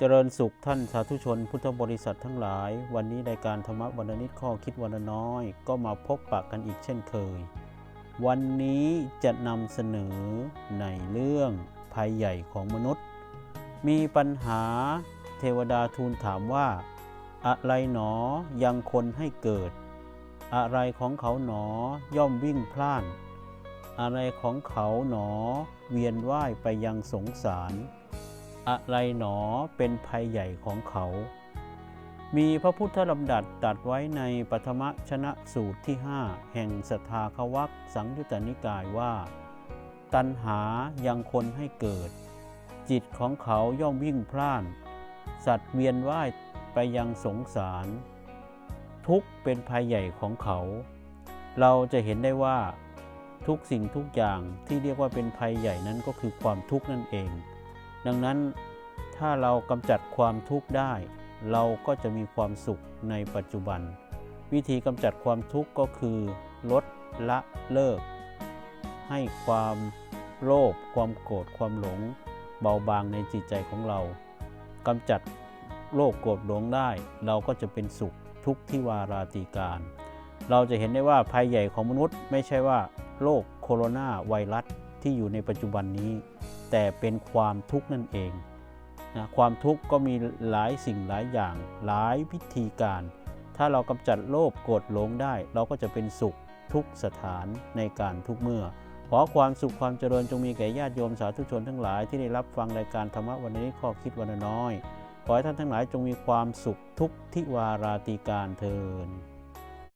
เจริญสุขท่านสาธุชนพุทธบริษัททั้งหลาย วันนี้รายการธรรมะวันนิดข้อคิดวันน้อย ก็มาพบปะกันอีกเช่นเคย วันนี้จะนำเสนอในเรื่องภัยใหญ่ของมนุษย์ มีปัญหาเทวดาทูลถามว่า อะไรหนอยังคนให้เกิด อะไรของเขาหนอย่อมวิ่งพล่าน อะไรของเขาหนอ เวียนว่ายไปยังสงสาร อะไรหนอเป็นภัยใหญ่ของเขา มีพระพุทธลำดัดตัดไว้ในปฐมชนะสูตรที่ 5 แห่งสทธาควักสังยุตตนิกายว่า ตัณหายังคนให้เกิด จิตของเขาย่อมวิ่งพล่าน สัตว์เวียนว่ายไปยังสงสาร ทุกเป็นภัยใหญ่ของเขา เราจะเห็นได้ว่าทุกสิ่งทุกอย่างที่เรียกว่าเป็นภัยใหญ่นั้นก็คือความทุกข์นั่นเอง ดังนั้นถ้าเรากำจัดความทุกข์ได้ เราก็จะมีความสุขในปัจจุบัน วิธีกำจัดความทุกข์ก็คือ ลดละเลิก ให้ความโลภความโกรธความหลง เบาบางในจิตใจของเรากำจัดโลภโกรธหลงได้ เราก็จะเป็นสุขทุกที่วาราตีการ เราจะเห็นได้ว่าภัยใหญ่ของมนุษย์ไม่ใช่ว่าโรคโคโรนาไวรัส ที่อยู่ในปัจจุบันนี้ แต่เป็นความทุกข์นั่นเองนะความทุกข์ก็มีหลายสิ่งหลายอย่างหลายวิธีการ ถ้าเรากำจัดโลภโกรธหลงได้ เราก็จะเป็นสุขทุกสถานในการทุกเมื่อ ขอความสุขความเจริญจงมีแก่ญาติโยมสาธุชนทั้งหลายที่ได้รับฟังรายการธรรมะวันนี้ข้อคิดวันน้อย ขอให้ท่านทั้งหลายจงมีความสุขทุกทิวาราตีการเทิน